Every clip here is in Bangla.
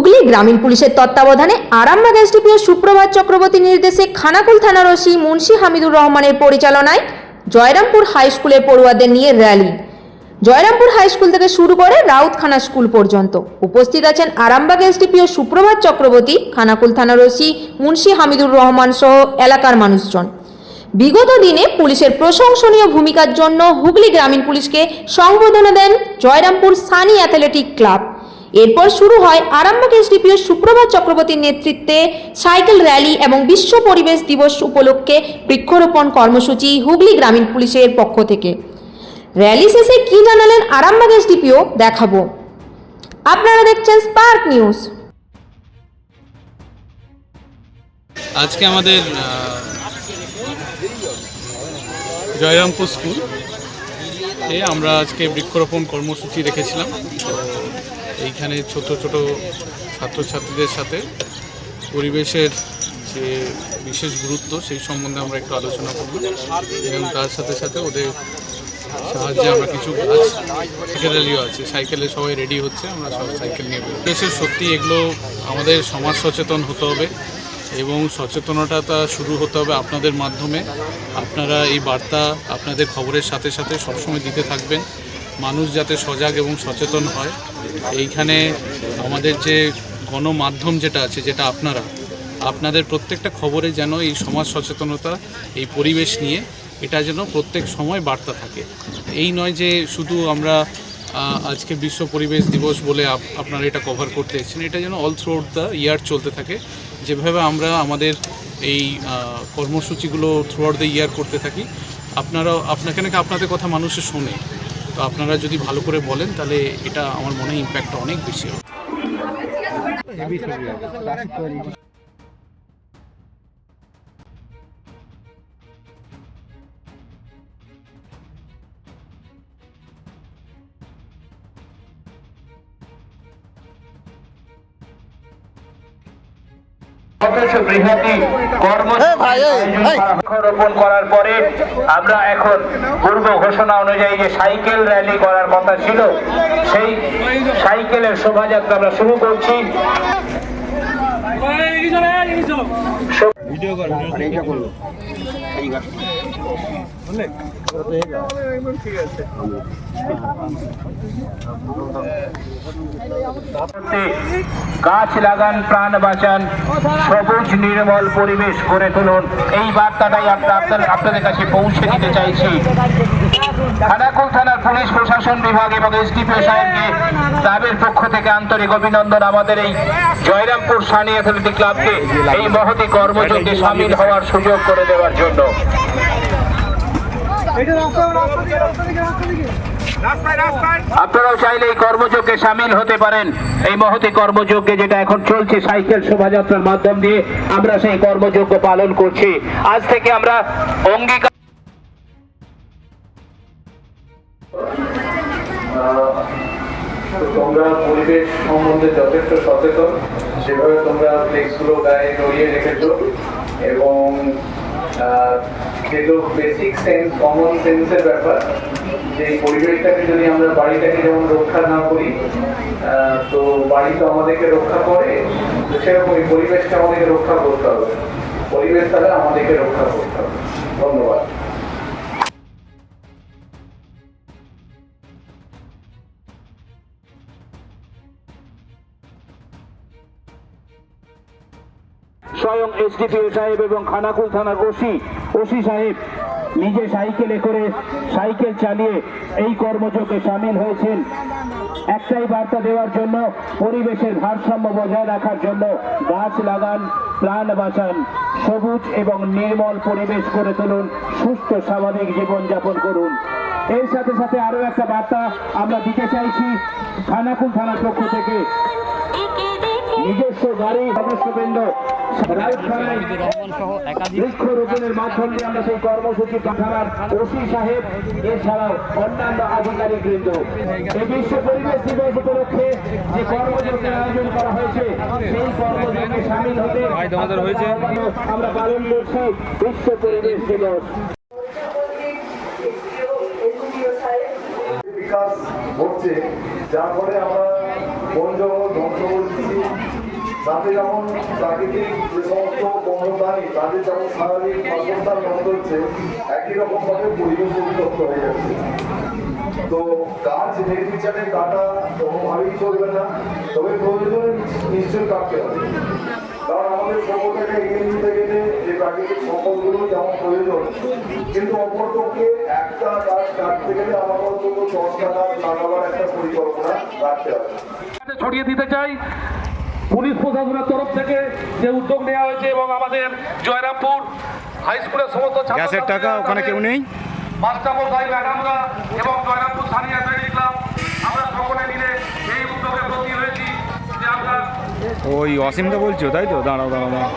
হুগলি গ্রামীণ পুলিশের তত্ত্বাবধানে আরামবাগ এসডিপিও সুপ্রভাত চক্রবর্তীর নির্দেশে খানাকুল থানার ওসি মুন্সি হামিদুর রহমানের পরিচালনায় জয়রামপুর হাই স্কুলের পড়ুয়াদের নিয়ে র্যালি। জয়রামপুর হাই স্কুল থেকে শুরু করে রাউতখানা স্কুল পর্যন্ত উপস্থিত আছেন আরামবাগ এসডিপিও সুপ্রভাত চক্রবর্তী, খানাকুল থানার ওসি মুন্সি হামিদুর রহমান সহ এলাকার মানুষজন। বিগত দিনে পুলিশের প্রশংসনীয় ভূমিকার জন্য হুগলি গ্রামীণ পুলিশকে সংবর্ধনা দেন জয়রামপুর সানি অ্যাথলেটিক ক্লাব। এরপর শুরু হয় আরামবাগ এসডিপিও সুপ্রভাত চক্রবর্তীর নেতৃত্বে সাইকেল র্যালি এবং বিশ্ব পরিবেশ দিবস উপলক্ষে বৃক্ষরোপণ কর্মসূচি হুগলি গ্রামীণ পুলিশের পক্ষ থেকে। র্যালি শেষে কি জানালেন আরামবাগ এসডিপিও দেখাবো। আপনারা দেখছেন স্পার্ক নিউজ। আজকে আমাদের জয়রামপুর স্কুল আমরা আজকে বৃক্ষরোপণ কর্মসূচি রেখেছিলাম। এইখানে ছোট ছোট ছাত্রছাত্রীদের সাথে পরিবেশের যে বিশেষ গুরুত্ব, সেই সম্বন্ধে আমরা একটু আলোচনা করব এবং তার সাথে সাথে ওদের সাহায্যে আমরা কিছু গাছ, সাইকেল র্যালিও আছে। সাইকেলে সবাই রেডি হচ্ছে, আমরা সবাই সাইকেল নিয়ে বেরোবো। দেশের সত্যি এগুলো আমাদের সমাজ সচেতন হতে হবে এবং সচেতনতাটা শুরু হতে হবে আপনাদের মাধ্যমে। আপনারা এই বার্তা আপনাদের খবরের সাথে সাথে সবসময় দিতে থাকবেন। মানুষ যাতে সজাগ এবং সচেতন হয়। এইখানে আমাদের যে গণমাধ্যম যেটা আছে, যেটা আপনারা, আপনাদের প্রত্যেকটা খবরে যেন এই সমাজ সচেতনতা, এই পরিবেশ নিয়ে এটা যেন প্রত্যেক সময় বার্তা থাকে। এই নয় যে শুধু আমরা আজকে বিশ্ব পরিবেশ দিবস বলে আপ- আপনারা এটা কভার করতে এসেছেন, এটা যেন অল থ্রু দ্য ইয়ার চলতে থাকে। যেভাবে আমরা আমাদের এই কর্মসূচিগুলো থ্রু আউট দ্য ইয়ার করতে থাকি। আপনারাও, আপনাকে নাকি আপনাদের কথা মানুষে শোনে। আপনারা যদি ভালো করে বলেন তাহলে এটা আমার মনে হয় ইম্প্যাক্টটা অনেক বেশি হবে। অথচ বৃহতি করার পরে আমরা এখন পূর্ব ঘোষণা অনুযায়ী যে সাইকেল র্যালি করার কথা ছিল সেই সাইকেলের শোভাযাত্রা আমরা শুরু করছি। গাছ লাগান, প্রাণ বাঁচান, সবুজ নির্মল পরিবেশ গড়ে তুলুন। এই বার্তাটাই আমরা আপনাদের কাছে পৌঁছে দিতে চাইছি। খানাকুল থানার পুলিশ প্রশাসন বিভাগ এবং এসডিপিও সাহেবকে পক্ষ থেকে আন্তরিক অভিনন্দন। আমাদের এই জয়রামপুর সানি অ্যাথলেটিক ক্লাবকে এই মহতি সামিল হওয়ার সুযোগ করে দেওয়ার জন্য। আপনারাও চাইলে এই সামিল হতে পারেন। এই মহতি কর্মযজ্ঞে যেটা এখন চলছে, সাইকেল শোভাযাত্রার মাধ্যম দিয়ে আমরা সেই কর্মযজ্ঞ পালন করছি। আজ থেকে আমরা অঙ্গীকার তোমরা পরিবেশ সম্বন্ধে যথেষ্ট সচেতন। সেভাবে তোমরা ফ্লেক্সগুলো গায়ে জড়িয়ে রেখেছো এবং যেহেতু বেসিক সেন্স কমন সেন্সের ব্যাপার, যে পরিবেশটাকে যদি আমরা বাড়িটাকে যেমন রক্ষা না করি তো বাড়ি তো আমাদেরকে রক্ষা করে, তো সেরকম এই পরিবেশকে আমাদেরকে রক্ষা করতে হবে। পরিবেশ তাহলে আমাদেরকে রক্ষা করতে হবে। ধন্যবাদ। স্বয়ং এসডিপিও সাহেব এবং খানাকুল থানার ওসি ওসি সাহেব নিজে সাইকেলে করে সাইকেল চালিয়ে এই কর্মযোগে সামিল হয়েছেন। একটাই বার্তা দেওয়ার জন্য, পরিবেশের ভারসাম্য বজায় রাখার জন্য গাছ লাগান, প্রাণ বাঁচান, সবুজ এবং নির্মল পরিবেশ করে তুলুন, সুস্থ স্বাভাবিক জীবনযাপন করুন। এর সাথে সাথে আরও একটা বার্তা আমরা দিতে চাইছি, খানাকুল থানার পক্ষ থেকে। নিজস্ব গাড়ি সদস্যবৃন্দ বৃক্ষরোপণের মাধ্যম আমরা সেই কর্মসূচি থানার ওসি সাহেব এছাড়াও অন্যান্য আধিকারিক বৃন্দ। এই বিশ্ব পরিবেশ দিবস উপলক্ষে যে কর্মযজ্ঞের আয়োজন করা হয়েছে সেই কর্মযজ্ঞে সামিল হতে আমরা পালন করছি বিশ্ব পরিবেশ দিবস। বিকাশ ঘটছে যার ফলে আমরা বন জঙ্গল ধ্বংস করছি। তাতে যেমন প্রাকৃতিক যে সমস্ত বন্যপ্রাণী তাদের যেমন স্বাভাবিক বাসস্থান নষ্ট হচ্ছে, একই রকম ভাবে পরিবেশ উত্তপ্ত হয়ে যাচ্ছে। তো গাছ নির্বিচারে কাটা কোনোভাবেই চলবে না, তবে প্রয়োজনে নিশ্চয়ই কাটতে হবে। কারণ আমাদের সভ্যতাকে এগিয়ে নিতে গেলে যে প্রাকৃতিক সম্পদগুলো যেমন প্রয়োজন, কিন্তু অপরপক্ষে একটা গাছ কাটতে গেলে আমার অন্তত দশটা গাছ লাগাবার একটা পরিকল্পনা রাখতে হবে। ছড়িয়ে দিতে চাই পুলিশ প্রশাসনের তরফ থেকে যে উদ্যোগ নেওয়া হয়েছে এবং আমাদের জয়রামপুর হাই স্কুলের সমস্ত গ্যাসের টাকা ওখানে কেউ নেই? মাস্টারমশাই ম্যাডামরা এবং জয়রামপুর স্থানীয় ক্লাব আমরা সকলে মিলে এই উদ্যোগে ব্রতী হয়েছি যে আমরা ওই অসীমটা বলছো তাই তো? দাঁড়াও দাঁড়াও দাঁড়াও।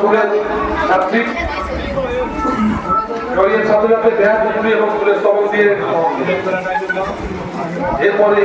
স্কুলের ছাত্রী। জয়ের ছাত্রছাত্রী ব্যাগ পুকুরি এবং স্কুলের এরপরে